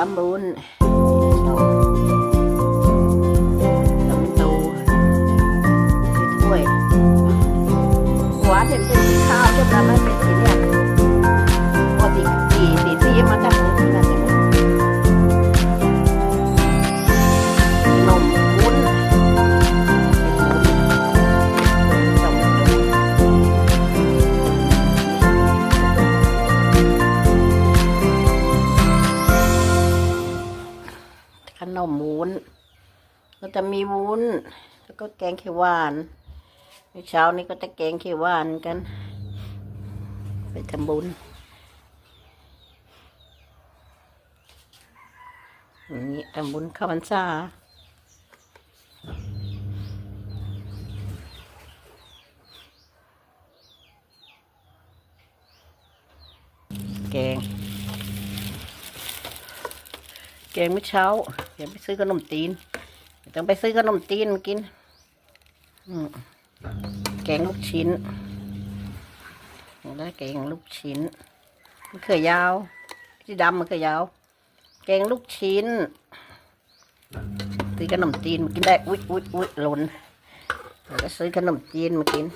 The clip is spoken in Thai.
วุ้นน้ำตูถ้วยหวานเป็นเป็นสีขาวจะทำให้เป็นสีเนี่ยพอสีสีสีสีมาจา ขนมวุ้น ก็จะมีวุ้น แล้วก็แกงเขียวหวานในเช้านี้ก็จะแกงเขียวหวานกัน ไปทำบุญนี้ทำบุญข้าวพรรษาแกง แกงเมื่อเช้าเดี๋ยวไปซื้อขนมตีนต้องไปซื้อขนมตีนมากินแกงลูกชิ้นแล้แกงลูกชิ้นมะเขือยาวที่ดำมะเขือยาว แกงลูกชิ้นซื้อขนมจีนมากินได้อุ๊ยอุ๊ยอุ๊ยหล่นเดี๋ยวก็ซื้อขนมจีนมากิน